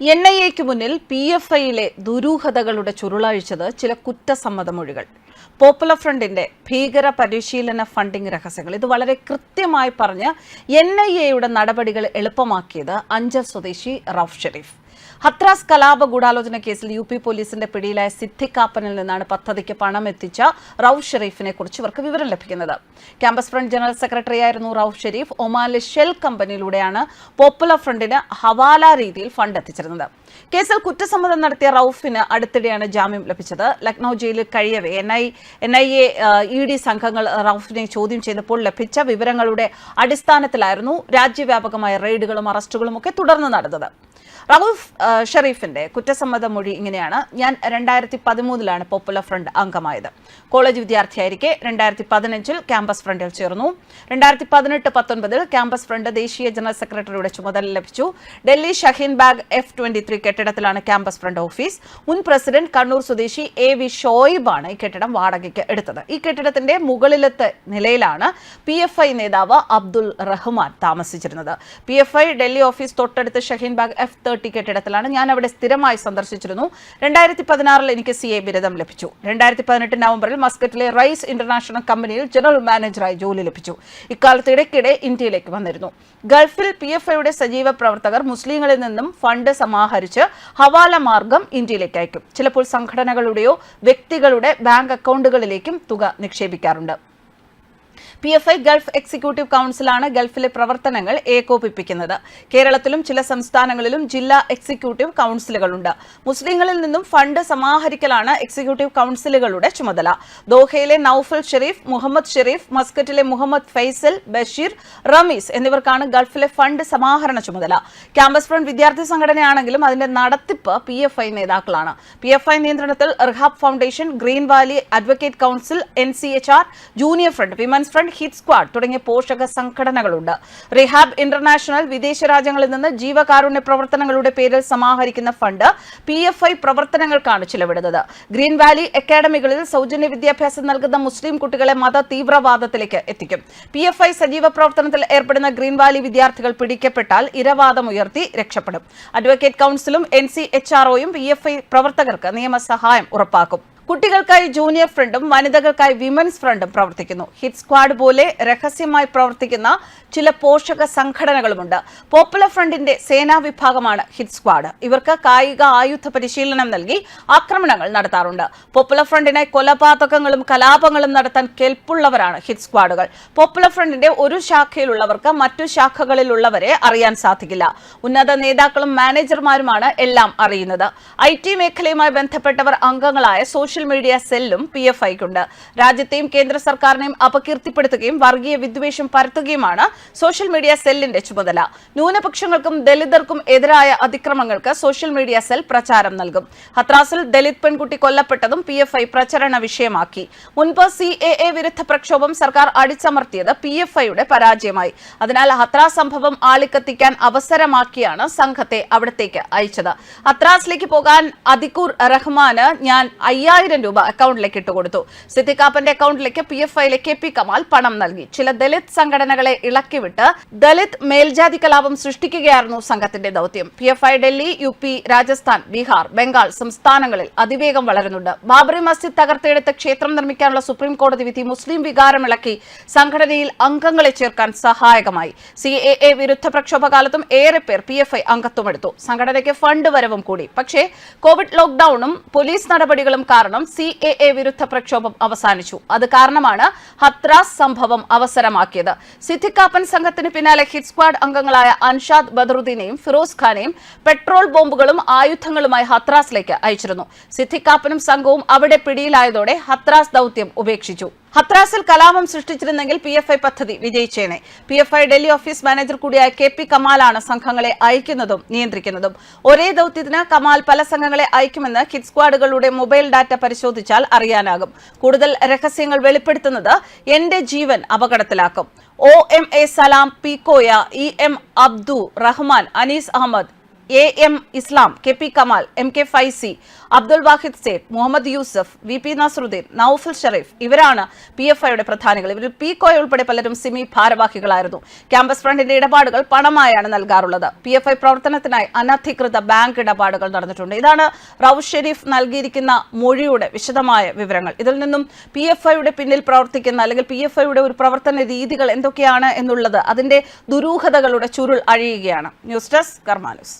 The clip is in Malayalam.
എൻ ഐ എക്ക് മുന്നിൽ പി എഫ് ഐയിലെ ദുരൂഹതകളുടെ ചുരുളഴിച്ചത് ചില കുറ്റസമ്മത മൊഴികൾ പോപ്പുലർ ഫ്രണ്ടിന്റെ ഭീകര പരിശീലന ഫണ്ടിംഗ് രഹസ്യങ്ങൾ. ഇത് വളരെ കൃത്യമായി പറഞ്ഞ് എൻ ഐ എയുടെ നടപടികൾ എളുപ്പമാക്കിയത് അഞ്ചൽ സ്വദേശി റൌഫ് ഷെരീഫ്. ഹത്രാസ് കലാപ ഗൂഢാലോചന കേസിൽ യു പി പോലീസിന്റെ പിടിയിലായ സിദ്ധിക്കാപ്പനിൽ നിന്നാണ് പദ്ധതിക്ക് പണം എത്തിച്ച റൌഫ് ഷെരീഫിനെ കുറിച്ച് ഇവർക്ക് വിവരം ലഭിക്കുന്നത്. ക്യാമ്പസ് ഫ്രണ്ട് ജനറൽ സെക്രട്ടറിയായിരുന്നു റൌഫ് ഷെരീഫ്. ഒമാനിലെ ഷെൽ കമ്പനിയിലൂടെയാണ് പോപ്പുലർ ഫ്രണ്ടിന് ഹവാല രീതിയിൽ ഫണ്ട് എത്തിച്ചിരുന്നത്. കേസിൽ കുറ്റസമ്മതം നടത്തിയ റൌഫിന് അടുത്തിടെയാണ് ജാമ്യം ലഭിച്ചത്. ലക്നൌ ജയിലിൽ കഴിയവേ N I N I A E D സംഘങ്ങൾ റൌഫിനെ ചോദ്യം ചെയ്തപ്പോൾ ലഭിച്ച വിവരങ്ങളുടെ അടിസ്ഥാനത്തിലായിരുന്നു രാജ്യവ്യാപകമായ റെയ്ഡുകളും അറസ്റ്റുകളും ഒക്കെ തുടർന്ന് നടന്നത്. റൌഫ് ഷെറീഫിന്റെ കുറ്റസമ്മത മൊഴി ഇങ്ങനെയാണ്. ഞാൻ രണ്ടായിരത്തി പതിമൂന്നിലാണ് പോപ്പുലർ ഫ്രണ്ട് അംഗമായത്. കോളേജ് വിദ്യാർത്ഥിയായിരിക്കെ രണ്ടായിരത്തി പതിനഞ്ചിൽ ക്യാമ്പസ് ഫ്രണ്ടിൽ ചേർന്നു. രണ്ടായിരത്തി പതിനെട്ട് പത്തൊൻപതിൽ ക്യാമ്പസ് ഫ്രണ്ട് ദേശീയ ജനറൽ സെക്രട്ടറിയുടെ ചുമതല ലഭിച്ചു. Delhi Shaheen Bagh F twenty three കെട്ടിടത്തിലാണ് campus front office. മുൻ പ്രസിഡന്റ് കണ്ണൂർ സ്വദേശി എ വി ഷോയിബാണ് ഈ കെട്ടിടം വാടകയ്ക്ക് എടുത്തത്. ഈ കെട്ടിടത്തിന്റെ മുകളിലത്തെ നിലയിലാണ് പി എഫ് ഐ നേതാവ് അബ്ദുൾ റഹ്മാൻ താമസിച്ചിരുന്നത്. P F I Delhi office തൊട്ടടുത്ത് ഷഹീൻ ബാഗ് എഫ് തേർട്ടി കെട്ടിടത്തിലാണ് ഞാൻ അവിടെ സ്ഥിരമായി സന്ദർശിച്ചിരുന്നു. രണ്ടായിരത്തി പതിനാറിൽ എനിക്ക് സി എ ബിരുദം ലഭിച്ചു. രണ്ടായിരത്തി പതിനെട്ട് നവംബറിൽ മസ്കറ്റിലെ റൈസ് ഇന്റർനാഷണൽ കമ്പനിയിൽ ജനറൽ മാനേജറായി ജോലി ലഭിച്ചു. ഇക്കാലത്ത് ഇടയ്ക്കിടെ ഇന്ത്യയിലേക്ക് വന്നിരുന്നു. ഗൾഫിൽ പി എഫ് ഐയുടെ സജീവ പ്രവർത്തകർ മുസ്ലിങ്ങളിൽ നിന്നും ഫണ്ട് സമാഹരിച്ച്. ഹവാല മാർഗം ഇന്ത്യയിലേക്ക് അയക്കും. ചിലപ്പോൾ സംഘടനകളുടെയോ വ്യക്തികളുടെ ബാങ്ക് അക്കൗണ്ടുകളിലേക്കും തുക നിക്ഷേപിക്കാറുണ്ട്. P F I Gulf executive കൗൺസിലാണ് ഗൾഫിലെ പ്രവർത്തനങ്ങൾ ഏകോപിപ്പിക്കുന്നത്. കേരളത്തിലും ചില സംസ്ഥാനങ്ങളിലും ജില്ലാ എക്സിക്യൂട്ടീവ് കൗൺസിലുകളുണ്ട്. മുസ്ലിങ്ങളിൽ നിന്നും ഫണ്ട് സമാഹരിക്കലാണ് എക്സിക്യൂട്ടീവ് കൗൺസിലുകളുടെ ചുമതല. ദോഹയിലെ നൌഫൽ ഷെരീഫ് മുഹമ്മദ് ഷെരീഫ് മസ്കറ്റിലെ മുഹമ്മദ് ഫൈസൽ ബഷീർ റമീസ് എന്നിവർക്കാണ് ഗൾഫിലെ ഫണ്ട് സമാഹരണ ചുമതല. ക്യാമ്പസ് ഫ്രണ്ട് വിദ്യാർത്ഥി സംഘടനയാണെങ്കിലും അതിന്റെ നടത്തിപ്പ് പി എഫ് ഐ നേതാക്കളാണ്. പി എഫ് ഐ നിയന്ത്രണത്തിൽ Irhab foundation green valley advocate council N C H R junior front women's front hit squad തുടങ്ങിയ പോഷക സംഘടനകളുണ്ട്. റിഹാബ് ഇന്റർനാഷണൽ വിദേശ രാജ്യങ്ങളിൽ നിന്ന് ജീവകാരുണ്യ പ്രവർത്തനങ്ങളുടെ പേരിൽ സമാഹരിക്കുന്ന ഫണ്ട് പി എഫ് ഐ പ്രവർത്തനങ്ങൾക്കാണ് ചിലവിടുന്നത്. ഗ്രീൻ വാലി അക്കാഡമികളിൽ സൗജന്യ വിദ്യാഭ്യാസം നൽകുന്ന മുസ്ലിം കുട്ടികളെ മത തീവ്രവാദത്തിലേക്ക് എത്തിക്കും. പി എഫ് ഐ സജീവ പ്രവർത്തനത്തിൽ ഏർപ്പെടുന്ന ഗ്രീൻ വാലി വിദ്യാർത്ഥികൾ പിടിക്കപ്പെട്ടാൽ ഇരവാദം ഉയർത്തി രക്ഷപ്പെടും. അഡ്വക്കേറ്റ് കൌൺസിലും എൻ സി എച്ച് ആർഒയും പി എഫ് ഐ പ്രവർത്തകർക്ക് നിയമസഹായം ഉറപ്പാക്കും. കുട്ടികൾക്കായി ജൂനിയർ ഫ്രണ്ടും വനിതകൾക്കായി വിമൻസ് ഫ്രണ്ടും പ്രവർത്തിക്കുന്നു. ഹിറ്റ് സ്ക്വാഡ് പോലെ രഹസ്യമായി പ്രവർത്തിക്കുന്ന ചില പോഷക സംഘടനകളുമുണ്ട്. പോപ്പുലർ ഫ്രണ്ടിന്റെ സേനാ വിഭാഗമാണ് ഹിറ്റ് സ്ക്വാഡ്. ഇവർക്ക് കായിക ആയുധ പരിശീലനം നൽകി ആക്രമണങ്ങൾ നടത്താറുണ്ട്. പോപ്പുലർ ഫ്രണ്ടിനെ കൊലപാതകങ്ങളും കലാപങ്ങളും നടത്താൻ കെൽപ്പുള്ളവരാണ് ഹിറ്റ് സ്ക്വാഡുകൾ. പോപ്പുലർ ഫ്രണ്ടിന്റെ ഒരു ശാഖയിലുള്ളവർക്ക് മറ്റു ശാഖകളിലുള്ളവരെ അറിയാൻ സാധിക്കില്ല. ഉന്നത നേതാക്കളും മാനേജർമാരുമാണ് എല്ലാം അറിയുന്നത്. ഐ മേഖലയുമായി ബന്ധപ്പെട്ടവർ അംഗങ്ങളായ സോഷ്യൽ മീഡിയ സെല്ലും പി എഫ് ഐക്കുണ്ട്. രാജ്യത്തെയും കേന്ദ്ര സർക്കാരിനെയും അപകീർത്തിപ്പെടുത്തുകയും വർഗീയ വിദ്വേഷം പരത്തുകയുമാണ് സോഷ്യൽ മീഡിയ സെല്ലിന്റെ ചുമതല. ന്യൂനപക്ഷങ്ങൾക്കും ദലിതർക്കും എതിരായ അതിക്രമങ്ങൾക്ക് സോഷ്യൽ മീഡിയ സെൽ പ്രചാരം നൽകും. ഹത്രാസിൽ ദലിത് പെൺകുട്ടി കൊല്ലപ്പെട്ടതും പി എഫ് ഐ പ്രചരണ വിഷയമാക്കി. മുൻപ് സി എ എ വിരുദ്ധ പ്രക്ഷോഭം സർക്കാർ അടിച്ചമർത്തിയത് പി എഫ് ഐയുടെ പരാജയമായി. അതിനാൽ ഹത്രാ സംഭവം ആളിക്കത്തിക്കാൻ അവസരമാക്കിയാണ് സംഘത്തെ അവിടത്തേക്ക് അയച്ചത്. ഹത്രാസിലേക്ക് പോകാൻ അതിക്കൂർ റഹ്മാന് ഞാൻ അയ്യായിരം രൂപ അക്കൗണ്ടിലേക്ക് ഇട്ടുകൊടുത്തു സിദ്ദിഖാപ്പന്റെ അക്കൗണ്ടിലേക്ക് പി എഫ് ഐയിലെ കെ പി കമാൽ പണം നൽകി. ചില ദളിത് സംഘടനകളെ ഇളക്കിവിട്ട് ദളിത് മേൽജാതി കലാപം സൃഷ്ടിക്കുകയായിരുന്നു സംഘത്തിന്റെ ദൌത്യം. P F I Delhi U P Rajasthan Bihar Bengal സംസ്ഥാനങ്ങളിൽ അതിവേഗം വളരുന്നുണ്ട്. ബാബറി മസ്ജിദ് തകർത്തെടുത്ത് ക്ഷേത്രം നിർമ്മിക്കാനുള്ള സുപ്രീം കോടതി വിധി മുസ്ലിം വികാരമിളക്കി സംഘടനയിൽ അംഗങ്ങളെ ചേർക്കാൻ സഹായകമായി. സി എ എ വിരുദ്ധ പ്രക്ഷോഭകാലത്തും ഏറെ പേർ പി എഫ് ഐ അംഗത്വമെടുത്തു. സംഘടനയ്ക്ക് ഫണ്ട് വരവും കൂടി. പക്ഷേ കോവിഡ് ലോക്ഡൌണും പോലീസ് നടപടികളും കാരണം സി എ എ വിരുദ്ധ പ്രക്ഷോഭം അവസാനിച്ചു. അത് കാരണമാണ് ഹത്രാസ് സംഭവം അവസരമാക്കിയത്. സിദ്ധിക്കാപ്പൻ സംഘത്തിന് പിന്നാലെ ഹിറ്റ് സ്ക്വാഡ് അംഗങ്ങളായ അൻഷാദ് ബദറുദ്ദീനെയും ഫിറോസ് ഖാനെയും പെട്രോൾ ബോംബുകളും ആയുധങ്ങളുമായി ഹത്രാസിലേക്ക് അയച്ചിരുന്നു. സിദ്ധിക്കാപ്പനും സംഘവും അവിടെ പിടിയിലായതോടെ ഹത്രാസ് ദൌത്യം ഉപേക്ഷിച്ചു. ഹത്രാസിൽ കലാപം സൃഷ്ടിച്ചിരുന്നെങ്കിൽ പി എഫ് ഐ പദ്ധതി വിജയിച്ചേനെ. P F I Delhi office manager കൂടിയായ കെ പി കമാലാണ് സംഘങ്ങളെ അയക്കുന്നതും നിയന്ത്രിക്കുന്നതും. ഒരേ ദൌത്യത്തിന് കമാൽ പല സംഘങ്ങളെ അയക്കുമെന്ന് കിഡ് സ്ക്വാഡുകളുടെ മൊബൈൽ ഡാറ്റ പരിശോധിച്ചാൽ അറിയാനാകും. കൂടുതൽ രഹസ്യങ്ങൾ വെളിപ്പെടുത്തുന്നത് എന്റെ ജീവൻ അപകടത്തിലാക്കും. O M A Salam P Koya E M Abdu Rahman Anees Ahmed A M Islam K P Kamal M K Faizi Abdul Wahid Saif Muhammad Yusuf V P Nasaruddin Noufal Shareef ഇവരാണ് പി എഫ് ഐയുടെ പ്രധാനികൾ. ഇവരിൽ പി കോയ ഉൾപ്പെടെ പലരും സിമി ഭാരവാഹികളായിരുന്നു. ക്യാമ്പസ് ഫ്രണ്ടിന്റെ ഇടപാടുകൾ പണമായാണ് നൽകാറുള്ളത്. പി എഫ് ഐ പ്രവർത്തനത്തിനായി അനധികൃത ബാങ്ക് ഇടപാടുകൾ നടന്നിട്ടുണ്ട്. ഇതാണ് റൌഫ് ഷെരീഫ് നൽകിയിരിക്കുന്ന മൊഴിയുടെ വിശദമായ വിവരങ്ങൾ. ഇതിൽ നിന്നും പി എഫ് ഐയുടെ പിന്നിൽ പ്രവർത്തിക്കുന്ന അല്ലെങ്കിൽ പി എഫ് ഐയുടെ ഒരു പ്രവർത്തന രീതികൾ എന്തൊക്കെയാണ് എന്നുള്ളത് അതിന്റെ ദുരൂഹതകളുടെ ചുരുൾ അഴിയുകയാണ്. News desk കർമാനുസ്